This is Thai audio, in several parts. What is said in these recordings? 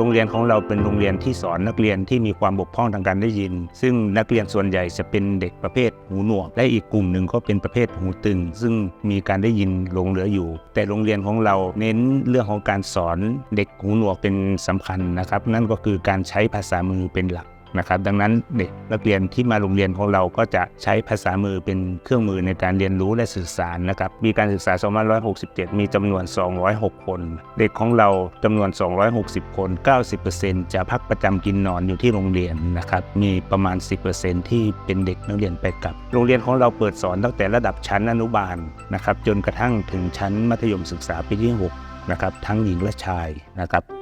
โรงเรียนของเราเป็นโรงเรียนที่สอนนักเรียนที่มีความบกพร่องทางการได้ยิน ซึ่งนักเรียนส่วนใหญ่จะเป็นเด็กประเภทหูหนวก และอีกกลุ่มหนึ่งก็เป็นประเภทหูตึง ซึ่งมีการได้ยินหลงเหลืออยู่ แต่โรงเรียนของเราเน้นเรื่องของการสอนเด็กหูหนวกเป็นสำคัญนะครับ นั่นก็คือการใช้ภาษามือเป็นหลัก นะครับดังนั้นเด็กนักเรียนที่มาโรงเรียนของเราก็จะใช้ภาษามือเป็นเครื่องมือในการเรียนรู้และสื่อสารนะครับมีการศึกษา 2567 มีจำนวน 206 คน เด็กของเราจำนวน 260 คน 90%จะพักประจำกินนอนอยู่ที่โรงเรียนนะครับมีประมาณ 10%ที่เป็นเด็กนักเรียนไปกลับ โรงเรียนของเราเปิดสอนตั้งแต่ระดับชั้นอนุบาลนะครับจนกระทั่งถึงชั้นมัธยมศึกษาปีที่ 6 นะครับทั้งหญิงและชายนะครับ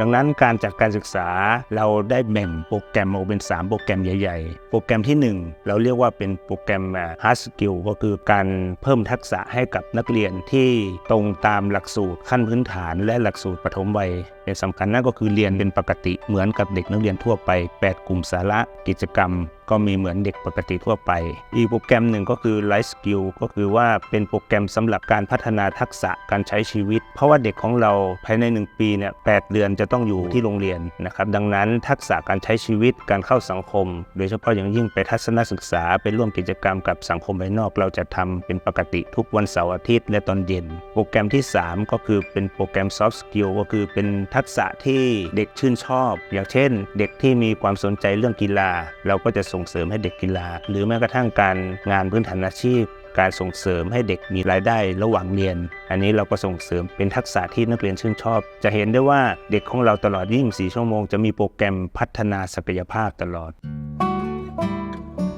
ดังนั้นการจัดการศึกษาเราได้แบ่งโปรแกรมออกเป็น 3 โปรแกรมใหญ่ๆ โปรแกรมที่ 1 เราเรียกว่าเป็นโปรแกรม hard skill ก็คือการเพิ่มทักษะให้กับนักเรียนที่ตรงตามหลักสูตรขั้นพื้นฐานและหลักสูตรปฐมวัยเป็นสำคัญนั่นก็คือเรียนเป็นปกติเหมือนกับเด็กนักเรียนทั่วไป 8 กลุ่มสาระกิจกรรม ก็มีเหมือนเด็กปกติทั่วไป อีกโปรแกรมหนึ่งก็คือ Life Skill ก็คือว่าเป็นโปรแกรมสำหรับการพัฒนาทักษะการใช้ชีวิต เพราะว่าเด็กของเราภายใน 1 ปีเนี่ยแเดือนจะต้องอยู่ที่โรงเรียนนะครับ ดังนั้นทักษะการใช้ชีวิตการเข้าสังคม โดยเฉพาะอย่างยิ่งไปทัศนศึกษาไปร่วมกิจกรรมกับสังคมภายนอก เราจะทำเป็นปกติทุกวันเสาร์อาทิตย์และตอนเย็น โปรแกรมที่ 3 ก็คือเป็นโปรแกรม Soft Skill ก็คือเป็นทักษะที่เด็กชื่นชอบ อย่างเช่น เด็กที่มีความสนใจเรื่องกีฬา เราก็จะส่งเสริมให้เด็กกีฬา หรือแม้กระทั่งการงานพื้นฐานอาชีพ การส่งเสริมให้เด็กมีรายได้ระหว่างเรียน อันนี้เราก็ส่งเสริมเป็นทักษะที่นักเรียนชื่นชอบ จะเห็นได้ว่าเด็กของเราตลอด 24 ชั่วโมง จะมีโปรแกรมพัฒนาศักยภาพตลอด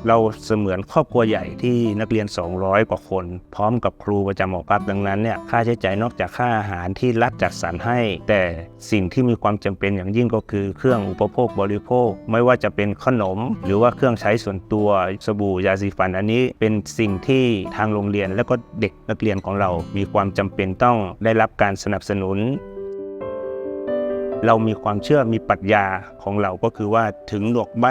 เราเสมือนครอบครัวใหญ่ที่นักเรียน 200 กว่าคน พร้อมกับครูประจำหอพักดังนั้นเนี่ยค่าใช้จ่ายนอกจากค่าอาหารที่รัฐจัดสรรให้ แต่สิ่งที่มีความจำเป็นอย่างยิ่งก็คือเครื่องอุปโภคบริโภค ไม่ว่าจะเป็นขนม หรือว่าเครื่องใช้ส่วนตัวสบู่ยาสีฟันอันนี้ เป็นสิ่งที่ทางโรงเรียนและก็เด็กนักเรียนของเรา มีความจำเป็นต้องได้รับการสนับสนุน เรามีความเชื่อมีปรัชญาของเราก็คือว่าถึงหนวกใบ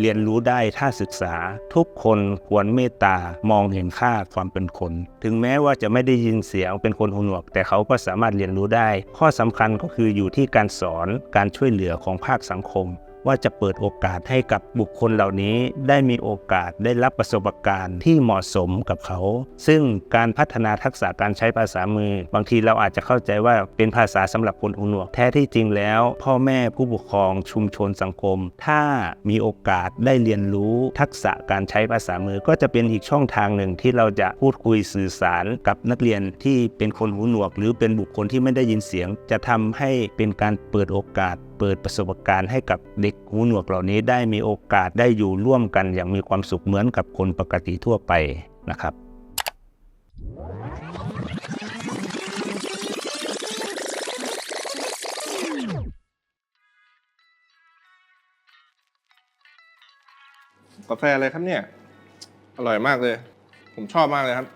เรียนรู้ได้ถ้าศึกษา ทุกคนควรเมตตามองเห็นค่าความเป็นคน ถึงแม้ว่าจะไม่ได้ยินเสียงเป็นคนหูหนวก แต่เขาก็สามารถเรียนรู้ได้ ข้อสำคัญก็คืออยู่ที่การสอนการช่วยเหลือของภาคสังคม ว่าจะเปิดโอกาสให้กับบุคคลเหล่านี้ได้มีโอกาสได้รับประสบการณ์ที่เหมาะสมกับเขา ซึ่งการพัฒนาทักษะการใช้ภาษามือ บางทีเราอาจจะเข้าใจว่าเป็นภาษาสำหรับคนหูหนวกแท้ที่จริงแล้ว พ่อแม่ผู้ปกครองชุมชนสังคม ถ้ามีโอกาสได้เรียนรู้ทักษะการใช้ภาษามือก็จะเป็นอีกช่องทางหนึ่งที่เราจะพูดคุยสื่อสารกับนักเรียนที่เป็นคนหูหนวก หรือเป็นบุคคลที่ไม่ได้ยินเสียง จะทำให้เป็นการเปิดโอกาส เปิดประสบการณ์ให้กับเด็กหูหนวกเหล่านี้ได้มีโอกาสได้อยู่ร่วมกันอย่างมีความสุขเหมือนกับคนปกติทั่วไปนะครับกาแฟอะไรครับเนี่ย อร่อยมากเลย ผมชอบมากเลยครับ